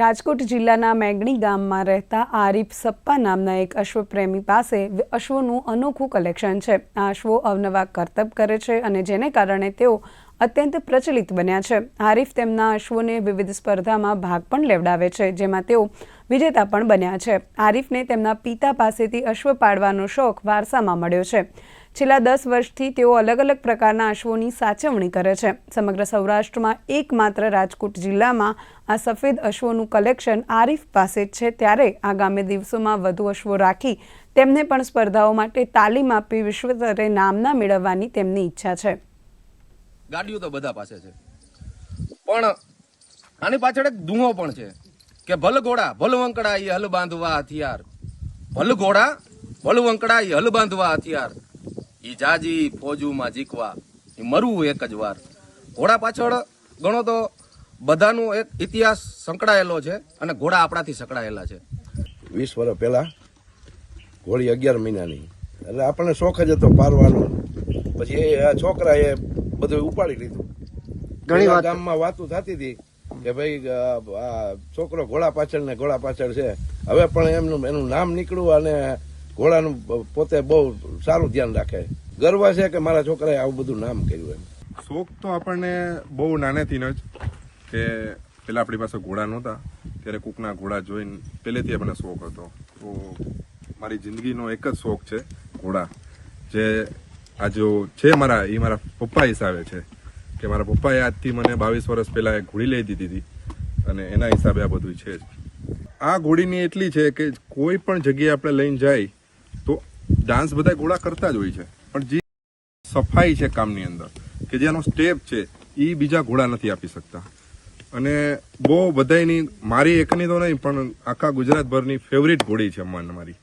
રાજકોટ જિલ્લાના મેગણી ગામમાં રહેતા આરીફ સપ્પા નામના એક અશ્વપ્રેમી પાસે અશ્વોનું અનોખું કલેક્શન છે. આ અશ્વો અવનવા કરતબ કરે છે અને જેને કારણે તેઓ અત્યંત પ્રચલિત બન્યા છે. આરીફ તેમના અશ્વોને વિવિધ સ્પર્ધામાં ભાગ પણ લેવડાવે છે, જેમાં તેઓ વિજેતા પણ બન્યા છે. આરીફને તેમના પિતા પાસેથી અશ્વ પાડવાનો શોખ વારસામાં મળ્યો છે. છેલ્લા દસ વર્ષથી તેઓ અલગ અલગ પ્રકારના અશ્વોની સાચવણી કરે છે. સમગ્ર સૌરાષ્ટ્રમાં એકમાત્ર રાજકોટ જિલ્લામાં આ સફેદ અશ્વોનું કલેક્શન આરીફ પાસે જ છે. ત્યારે આગામી દિવસોમાં વધુ અશ્વો રાખી તેમને પણ સ્પર્ધાઓ માટે તાલીમ આપી વિશ્વસ્તરે નામના મેળવવાની તેમની ઈચ્છા છે. ગાડીઓ તો બધા પાસે છે. પણ આની પાછળ એક ધુઓ પણ છે. કે ભલ ઘોડા ભલ વંકડા એ હલ બાંધવા હથિયાર. ભલ ઘોડા ભલ વંકડા એ હલ બાંધવા હથિયાર. ઈ જાજી ફોજુમાં જીકવા એ મરવું એક જ વાર. ઘોડા પાછળ ગણો તો બધાનો એક ઇતિહાસ સંકળાયેલો છે અને ઘોડા આપણાથી સંકળાયેલા છે. વીસ વર્ષ પહેલા ઘોડી અગિયાર મહિનાની. એટલે આપણને શોખ જ હતો પારવાનો. પછી એ આ છોકરાએ બધું ઉપાડી લીધું. ઘણી ગામમાં વાતો થતી હતી. કે ભાઈ આ છોકરો ઘોડા પાછળ ને ઘોડા પાછળ છે. હવે પણ એમનું એનું નામ નીકળ્યું અને ઘોડાનું પોતે બહુ સારું ધ્યાન રાખે. ગર્વ છે કે મારા છોકરાએ આવું બધું નામ કર્યું એમ. શોખ તો આપણને બહુ નાનેથી જ કે પેલા આપણી પાસે ઘોડા નહોતા. ત્યારે કૂકના ઘોડા જોઈને પહેલેથી આપણને શોખ હતો. તો મારી જિંદગીનો એક જ શોખ છે ઘોડા. જે આ જો છે મારા એ મારા પપ્પા હિસાબે છે. કે મારા પપ્પાએ આજથી મને બાવીસ વર્ષ પહેલાં એક ઘોડી લઈ દીધી હતી. અને એના હિસાબે આ બધું છે આ ઘોડીની એટલી છે કે કોઈ પણ જગ્યાએ આપણે લઈને જાય તો ડાન્સ બધા ઘોડા કરતા જ હોય છે. પણ જે સફાઈ છે કામની અંદર, કે જેનો સ્ટેપ છે, એ બીજા ઘોડા નથી આપી શકતા. અને બહુ બધાયની, મારી એકની તો નહીં, પણ આખા ગુજરાતભરની ફેવરિટ ઘોડી છે મન મારી